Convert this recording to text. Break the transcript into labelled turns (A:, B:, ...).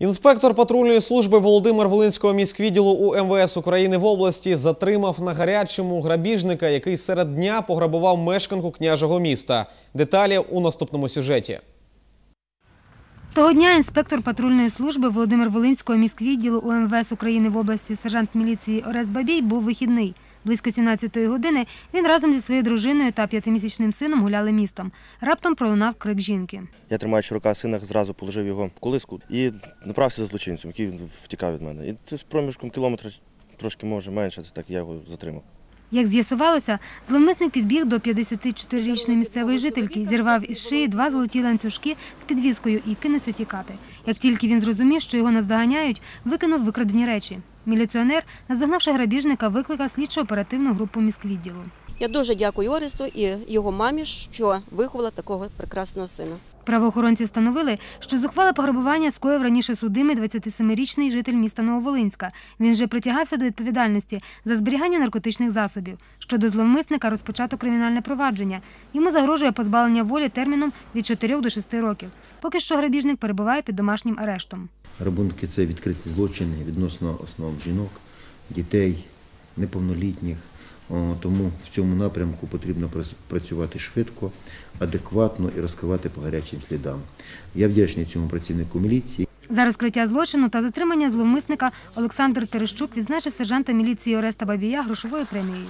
A: Інспектор патрульної служби Володимир Волинського міськвідділу у МВС України в області затримав на гарячому грабіжника, який серед дня пограбував мешканку княжого міста. Деталі у наступному сюжеті.
B: Того дня інспектор патрульної служби Володимир Волинського міськвідділу УМВС України в області сержант міліції Орест Бабій був вихідний. Близько 17-ї години він разом зі своєю дружиною та п'ятимісячним сином гуляли містом. Раптом пролунав крик жінки.
C: Я тримаючи рука сина, зразу положив його в колиску і направився за злочинцем, який втікав від мене. І з проміжком кілометра трошки може менше, це так я його затримав.
B: Як з'ясувалося, зловмисник підбіг до 54-річної місцевої жительки, зірвав із шиї два золоті ланцюжки з підвіскою і кинувся тікати. Як тільки він зрозумів, що його наздоганяють, викинув викрадені речі. Міліціонер, наздогнавши грабіжника, викликав слідчо-оперативну групу міськвідділу.
D: Я дуже дякую Оресту і його мамі, що виховала такого прекрасного сина.
B: Правоохоронці встановили, що зухвале пограбування скоїв раніше судимий 27-річний житель міста Нововолинська. Він вже притягався до відповідальності за зберігання наркотичних засобів. Щодо зловмисника розпочато кримінальне провадження. Йому загрожує позбавлення волі терміном від 4 до 6 років. Поки що грабіжник перебуває під домашнім арештом.
E: Рабунки це відкриті злочини відносно основ жінок, дітей, неповнолітніх. О, Тому в цьому напрямку потрібно працю- працювати швидко, адекватно і розкривати по гарячим слідам. Я вдячний цьому працівнику міліції.
B: За розкриття злочину та затримання зловмисника Олександр Терещук відзначив сержанта міліції Ореста Бабія грошовою премією.